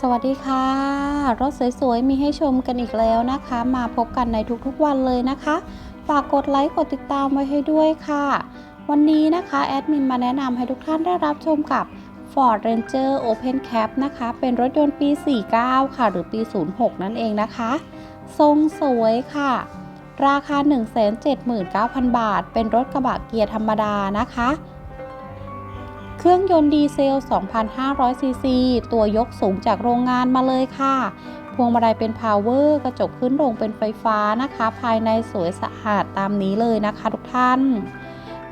สวัสดีค่ะ รถสวยๆ มีให้ชมกันอีกแล้วนะคะ มาพบกันในทุกๆวันเลยนะคะ ฝากกดไลค์กดติดตามไว้ให้ด้วยค่ะ วันนี้นะคะแอดมินมาแนะนำให้ทุกท่านได้รับชมกับ Ford Ranger Open Cap นะคะ เป็นรถยนต์ปี 49 ค่ะ หรือปี 06 นั่นเองนะคะ ทรงสวยค่ะ ราคา 179,000 บาท เป็นรถกระบะเกียร์ธรรมดานะคะ เครื่องยนต์ดีเซล 2,500 ซีซี ตัวยกสูงจากโรงงานมาเลยค่ะ พวงมาลัยเป็นพาวเวอร์ กระจกขึ้นลงเป็นไฟฟ้านะคะ ภายในสวยสะอาดตามนี้เลยนะคะทุกท่าน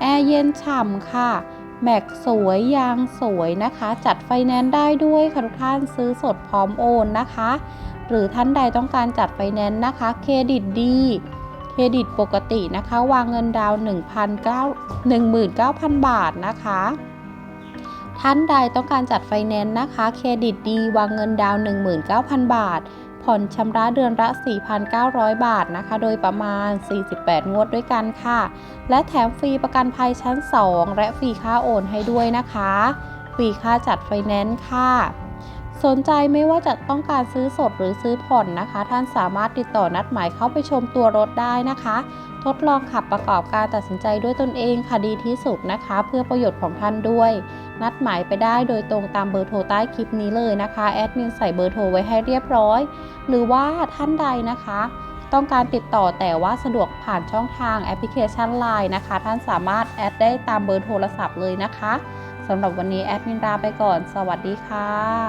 แอร์เย็นฉ่ำค่ะ แม็กสวยยางสวยนะคะ จัดไฟแนนซ์ได้ด้วยค่ะทุกท่านซื้อสดพร้อมโอนนะคะ หรือท่านใดต้องการจัดไฟแนนซ์นะคะ เครดิตดีเครดิตปกตินะคะ วางเงินดาวน์19,000 บาทนะคะ ท่านใดต้องการจัดไฟแนนซ์นะคะ เครดิตดีวางเงินดาวน์19,000 บาท ผ่อนชำระเดือนละ 4,900 บาทนะคะ โดยประมาณ 48 งวดด้วยกันค่ะ และแถมฟรีประกันภัยชั้น 2 และฟรีค่าโอนให้ด้วยนะคะ ฟรีค่าจัดไฟแนนซ์ค่ะสนใจไม่ว่าจะต้องการซื้อสดหรือซื้อผ่อนนะคะ ท่านสามารถติดต่อนัดหมายเข้าไปชมตัวรถได้นะคะ ทดลองขับประกอบการตัดสินใจด้วยตนเองค่ะดีที่สุดนะคะ เพื่อประโยชน์ของท่านด้วย นัดหมายไปได้โดยตรงตามเบอร์โทรใต้คลิปนี้เลยนะคะแอดมินใส่เบอร์โทรไว้ให้เรียบร้อย หรือว่าท่านใดนะคะ ต้องการติดต่อแต่ว่าสะดวกผ่านช่องทางแอปพลิเคชัน Line นะคะ ท่านสามารถแอดได้ตามเบอร์โทรศัพท์เลยนะคะสำหรับวันนี้แอดมินลาไปก่อน สวัสดีค่ะ